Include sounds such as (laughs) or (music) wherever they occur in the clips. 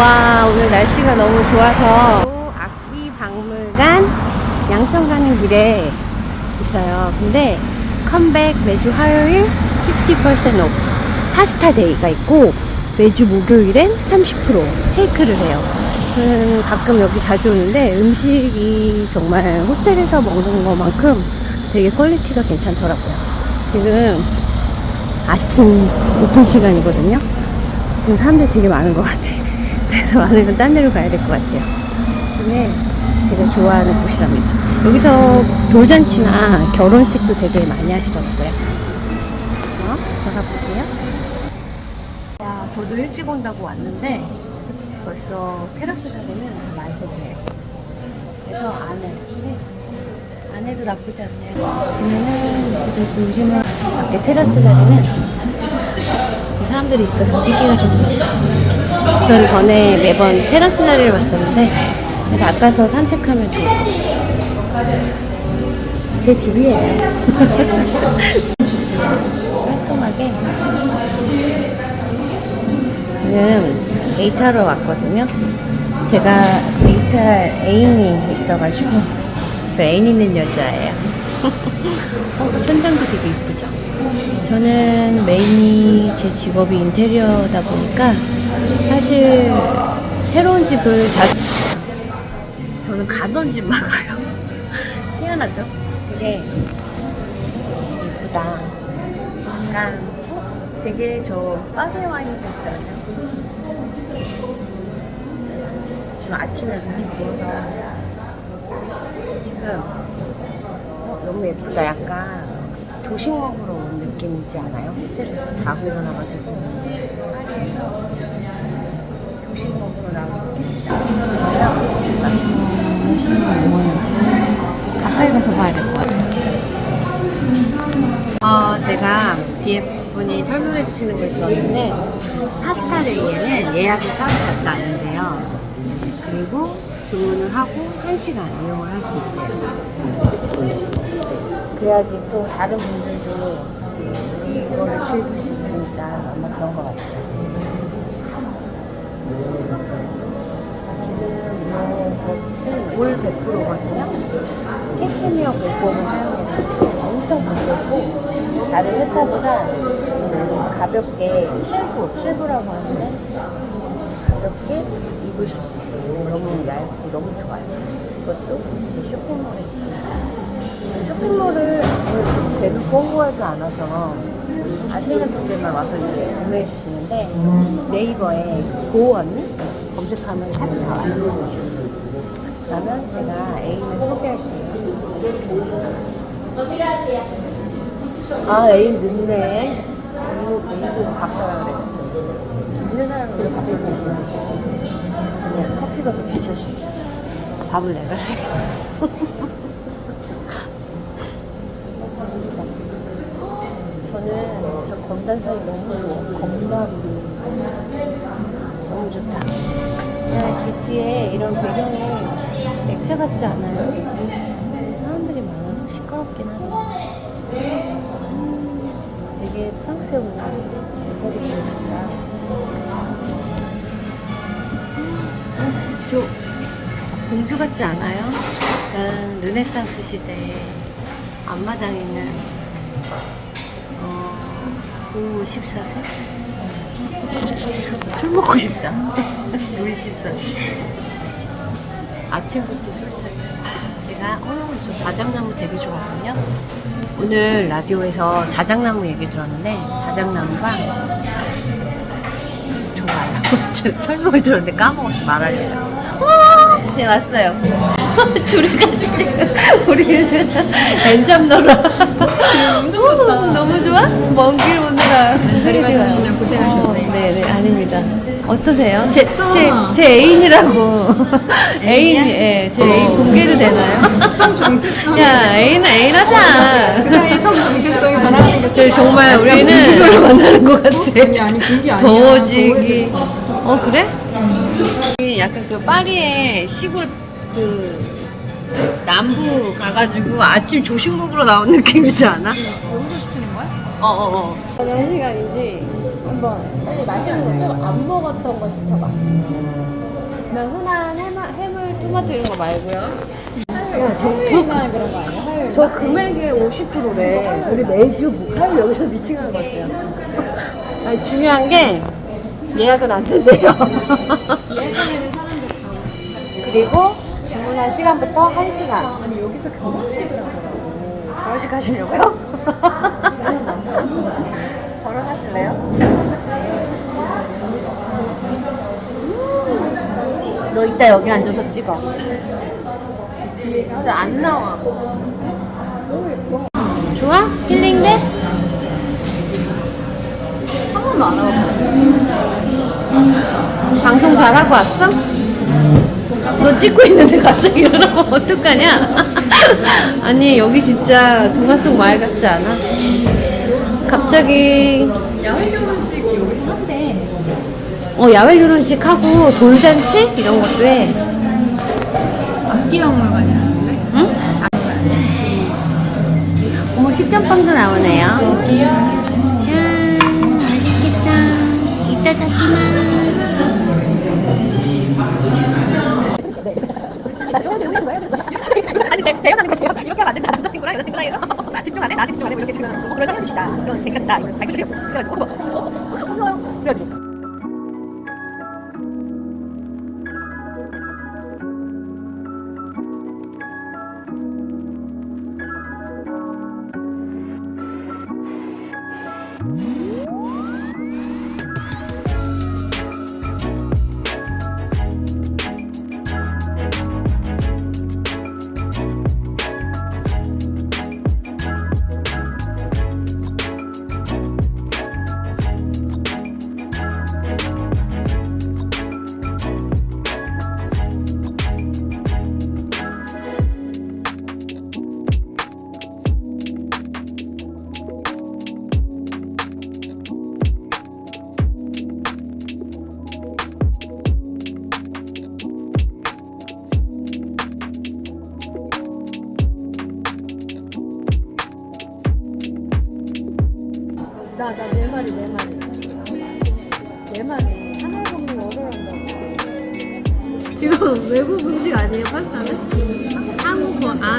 와 오늘 날씨가 너무 좋아서 악기 박물관 양평 가는 길에 있어요. 근데 컴백 매주 화요일 50% 오프 파스타 데이가 있고 매주 목요일엔 30% 테이크를 해요. 저는 가끔 여기 자주 오는데 음식이 정말 호텔에서 먹는 것만큼 되게 퀄리티가 괜찮더라고요. 지금 아침 오픈 시간이거든요. 지금 사람들이 되게 많은 것 같아. 그래서 많으면 딴 데로 가야 될 것 같아요. 근데 제가 좋아하는 곳이랍니다. 여기서 돌잔치나 결혼식도 되게 많이 하시더라고요. 어? 들어가 볼게요. 와, 저도 일찍 온다고 왔는데 벌써 테라스 자리는 다 만석이에요. 그래서 안에 네. 안에도 나쁘지 않네요. 보면은 그래도 요즘은 밖에 테라스 자리는 사람들이 있어서 뛰기가 좋네요. 전 전에 매번 테라스 자리를 봤었는데 나가서 산책하면 좋을 것 같아요. 제 집이에요. (laughs) 깔끔하게. 지금 데이트하러 왔거든요. 제가 데이트할 애인이 있어가지고 저 애인 있는 여자예요. 어, 천장도 되게 이쁘죠? 저는 메인이 제 직업이 인테리어다 보니까 사실 새로운 집을 자주 저는 가던 집만 가요. (laughs) 희한하죠? 이게 예쁘다. 약간 어? 되게 저 파게 와인 같잖아요. 지금 아침에 눈이 부어서 지금 어, 너무 예쁘다. 약간 조식 먹으러 온 느낌이지 않아요? 호텔에서 자고 일어나가지고 파리에서 조식 먹으러 나온 느낌이다. 맛있는 거 먹었는지 가까이 가서 봐야 될 것 같아요. 어, 제가 BF분이 설명해 주시는 걸 들었는데 파스타데이에는 예약을 따로 받지 않는데요. 그리고 주문을 하고 1시간 이용을 할 수 있대요. 그래야지 또 다른 분들도 이거를 즐길 수 있으니까 아마 그런 것 같아요. 지금 이올 100%거든요. 캐시미어 물감을 사용해가지고 엄청 부드럽고 다른 회타보다 음, 가볍게 7부, 7부라고 하는데 가볍게 입으실 수 있어요. 너무 얇고 너무 좋아요. 이것도 제 쇼핑몰에 있습니다. 쇼핑몰을 대놓고 홍보하지 않아서 아시는 분들만 와서 이렇게 구매해 주시는데 네이버에 고 언니 검색하면 다 나와요. 그러면 제가 애인을 소개할게요. 아 애인 늦네. 이거 이거 밥 사라 그래. 늦는 사람은 왜 밥을 먹고 그냥 커피가 더 비쌀 수 있어. 밥을 내가 사야겠다. (laughs) 저 검단살이 너무 좋아. 검나무리. 너무 좋다. 야, GC에 이런 배경이 액자 같지 않아요? 사람들이 많아서 시끄럽긴 하네. 음, 되게 프랑스에 오는 진짜리 보인다. 저 공주 같지 않아요? 약간 르네상스 시대에 앞마당에 있는 어, 오 14세? 술 먹고 싶다. 루이 14세. 아침부터 술 타요. 제가 어, 저 자작나무 되게 좋아하거든요. 오늘 라디오에서 자작나무 얘기 들었는데 자작나무가 좋아요. (laughs) 저 설명을 들었는데 까먹어서 말하려고. 와, 제가 왔어요. (laughs) 둘이 같이 우리는 엔잡 놀아. 좋다. 너무 좋아? 먼 길 오느라 고생했어요. 맞으시면 고생하셨네. 어, 네네 아닙니다. 어떠세요? 제, 좋다. 제, 제 애인이라고. (laughs) 애인, 예, 제 애인 공개도 되나요? 성 정체성. 야, 애인, 애인 그 하자. 사이 성 정체성이 변화하는 게저 정말 우리는 분기별로 만나는 것 같아. 아니 그게 아니야. 더워지기. 어, 그래? 약간 그 파리의 시골 그 남부 가가지고 아침 조식 먹으러 나온 느낌이지 않아? 여기서 시키는 거야? 어어어. 어느 시간인지 한번 빨리 맛있는 거 좀 안 먹었던 거 시켜봐. 그냥 흔한 해물, 해물 토마토 이런 거 말고요. 야, 저, 저, 그런 거 아니야? 화요일. 저 금액의 50%래. 우리 매주 목요일 여기서 미팅하는 것 같아요. (laughs) 아니, 중요한 게 예약은 안 되세요. 예약하면 사람들 다 오지. 그리고 주문한 시간부터 1시간. 아니 여기서 결혼식을 하더라고. 결혼식 하시려고요? (laughs) 결혼하실래요? 음, 너 이따 여기 앉아서 찍어. 근데 안 나와. 좋아? 힐링돼? 한 번도 안 하고. 방송 잘하고 왔어? 너 찍고 있는데 갑자기 (laughs) 이러면 어떡하냐? (laughs) 아니 여기 진짜 동화 속 마을 같지 않아? 갑자기 야외 결혼식 여기서 한대. 어, 야외 결혼식 하고 돌잔치 이런 것도 해. 악기 박물관이라는데? 응? 어머 식전빵도 나오네요. 짠 맛있겠다. 이따 다키마 스. 아니 제, 제가 하는 거 제가 이렇게 하면 안 된다 남자친구랑 여자친구랑 해서 집중 안 해 나 집중 이렇게 지금 뭐 그런 상황 주시다 이런 생겼다 이런 발표 드리고 그래가지고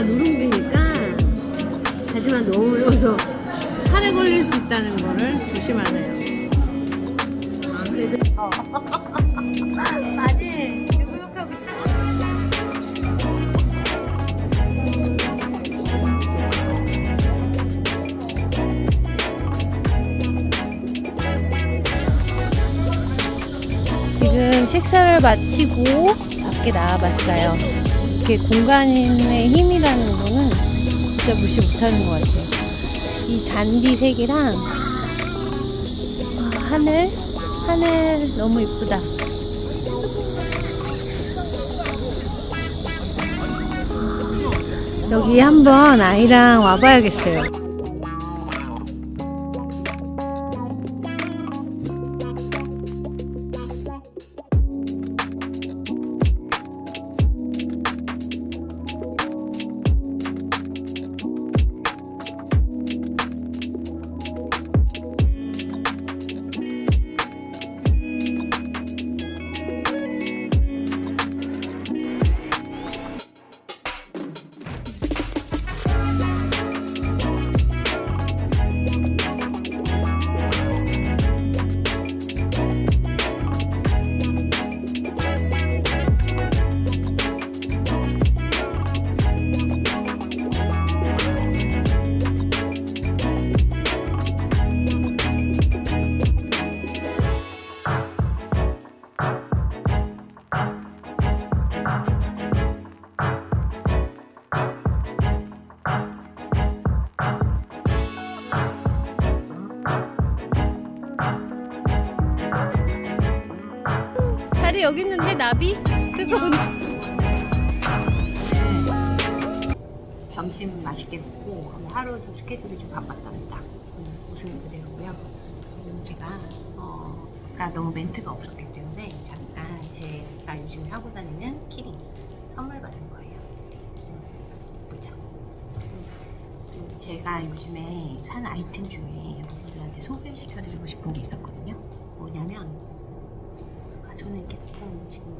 아, 누룽지니까. 하지만 너무 매워서 살에 걸릴 수 있다는 거를 조심하네요. 아, 누구 (laughs) 욕하고 지금 식사를 마치고 밖에 나와봤어요. 이렇게 공간의 힘이라는 거는 진짜 무시 못하는 것 같아요. 이 잔디 색이랑 아, 하늘, 하늘 너무 이쁘다. 여기 한번 아이랑 와봐야겠어요. 자리 여기 있는데 나비? 뜨거운 점심 맛있게 먹고 오늘 하루도 스케줄이 좀 바빴답니다. 음, 웃음 그대로고요. 지금 제가 어, 아까 너무 멘트가 없었기 때문에 잠깐 제가 요즘 하고 다니는 키링 선물 받은 거예요. 음, 보자. 음, 제가 요즘에 산 아이템 중에 여러분들한테 소개시켜드리고 싶은 게 있었거든요. 뭐냐면 아, 저는 이렇게 좀 지금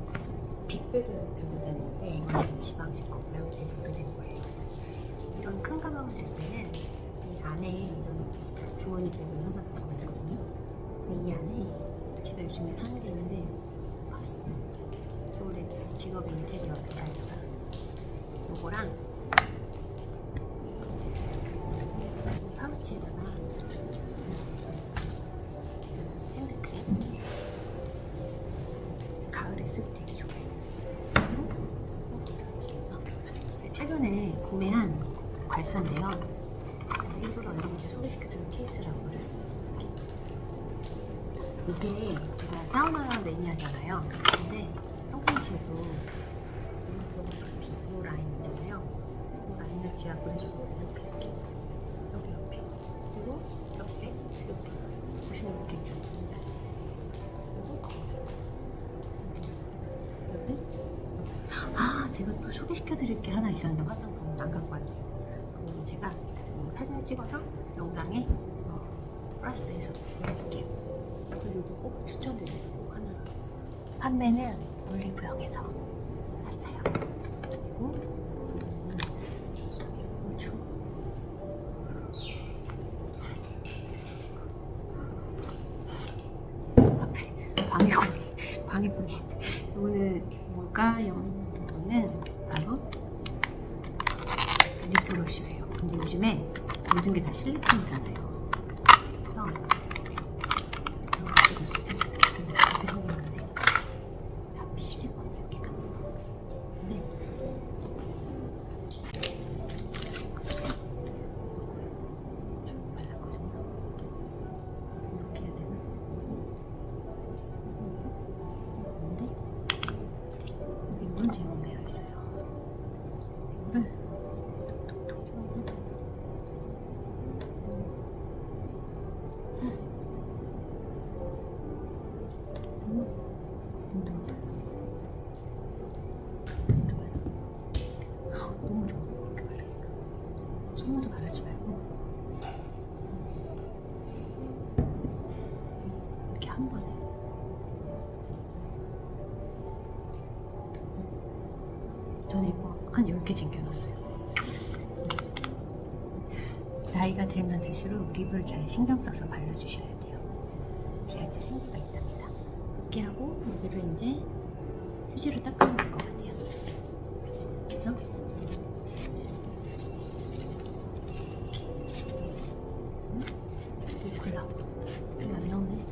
빅백을 들고 다니는데 이거는 지방식 거고요. 되게 오래된 거예요. 이런 큰 가방을 들 때는 이 안에 이런 주머니 백을 하나 갖고 있거든요. 근데 이 안에 제가 요즘에 사는 게 있는데 봤어. 올해 직업이 인테리어 디자이너라. 요거랑 이 파우치에다가 구매한 괄사인데요. 일부러 여러분께 소개시켜주는 케이스라고 그랬어요. 이게 제가 사우나 매니아잖아요. 근데 이런 비보 라인 있잖아요. 이 라인을 지압을 해주고 이렇게 이렇게 여기 옆에 그리고 옆에 이렇게 보시면 이렇게 있잖아요. 제가 또 소개시켜 드릴 게 하나 있었는데 화장품 안 갖고 왔네요. 그거는 제가 어, 사진을 찍어서 영상에 어, 플러스해서 올릴게요. 그리고 꼭 추천드려요. 꼭 하나. 판매는 올리브영에서 샀어요. 그리고 음, 고추. 앞에 방해꾼이 방해꾼이. 이거는 뭘까요? 이거는 바로 립브러쉬예요. 근데 요즘에 모든 게 다 실리콘이잖아요. 그래서 이거 진짜 들어오는데 다 실리콘이 여기가. 근데 좀 발랐거든요. 이렇게 해야 되나? 근데 근데 이건 제공되어 있어요. 이거를 톡톡톡 찍어서 음, 인도 인도 발라. 너무 좋아. 이렇게 바르니까. 손으로 바르지 말고 이렇게 한 번에. 저는 이거 한 10개 챙겨놨어요. 나이가 들면 들수록 립을 잘 신경 써서 발라주셔야 돼요. 그래야지 생기가 있답니다. 이렇게 하고 여기를 이제 휴지로 닦아면 될 것 같아요. 그래서 음? 립글라 안 나오네.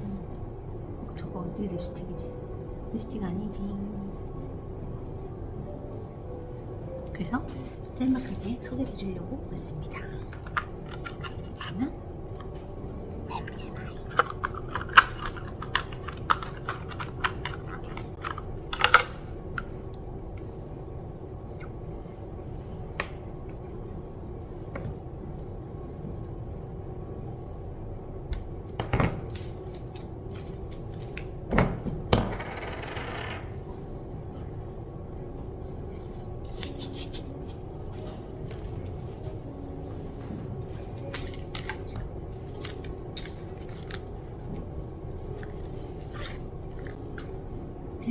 음. 저거 어디 립스틱이지? 립스틱 아니지. 그래서 짤막하게 소개해 드리려고 왔습니다.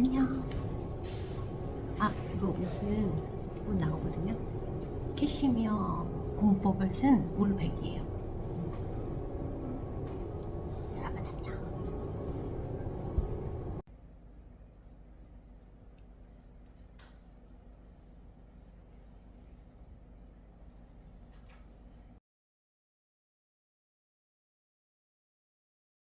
안녕. 아, 이거 옷은 옷 나오거든요. 캐시미어 공법을 쓴 울백이에요.